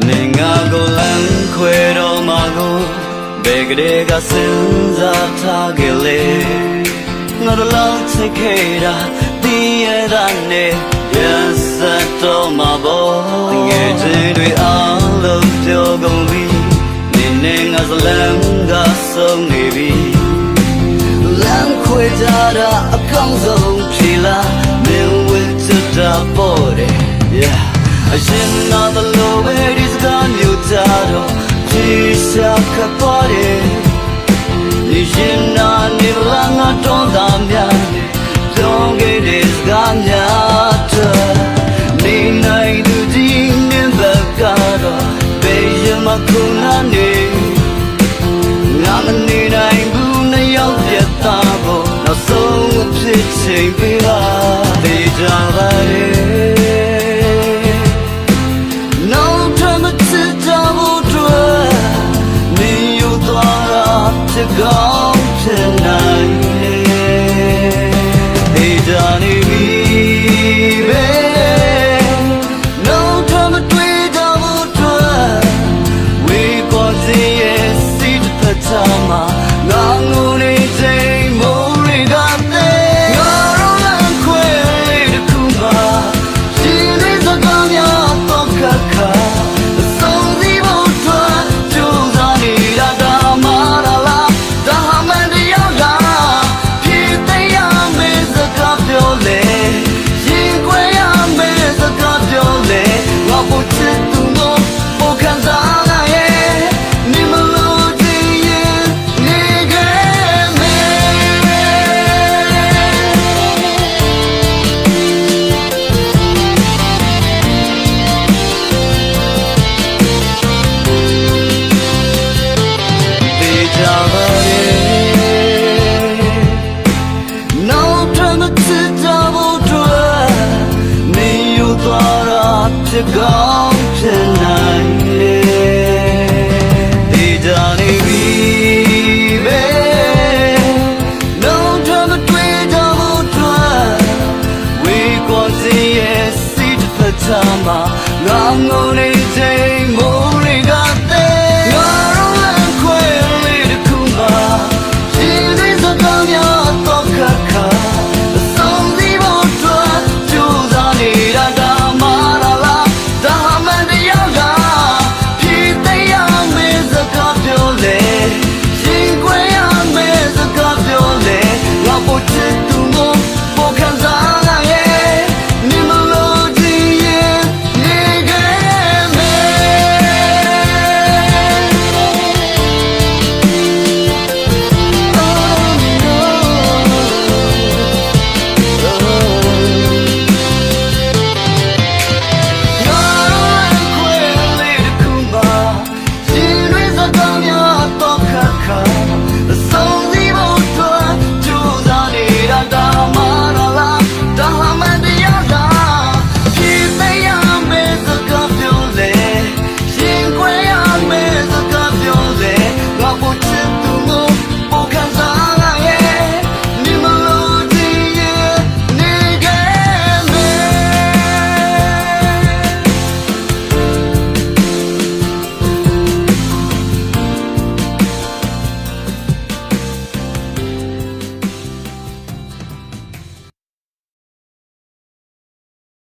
နေငါကိုလမ်းခွဲတော့မှာကိုဘယ်ကလေးကစဉ်းစားထားကြလေငါတို့လောက်စိတ်ခဲတာဒီရတာနဲ့ရစတော့မှာဘောငယ်ချင်းတွေအားလုံးပြောကုန်ပြီနေနေငါစလမ်းကဆုံးနေပြီလမ်းခွေကြတာအကောင်းဆုံးဖြေလားမင်းဝင်ချတာပေါ်တယ် yeah အရှင်နာ the low it is gone you tado Jesus ကပေါ်တယ်ဒီရှင်နာနေလာငါတွန်းတာများ don't get this gone ya နေနိုင်သူကြီးနေဘကတော့ဘေးရမခုနာနေငါမနေနိုင်ဘူးနှစ်ယောက်ပြတ်သားဖို့နောက်ဆုံးအဖြစ်ချိန်ပေးပါ ဖြစ်ကောင်းဖြစ်နိုင်ရဲ့တေချာနေပြီ babe No time to double dry ဝေကွန်စီရဲ့စီတဖတ်ချာမှာငါငုံနေချိန်မို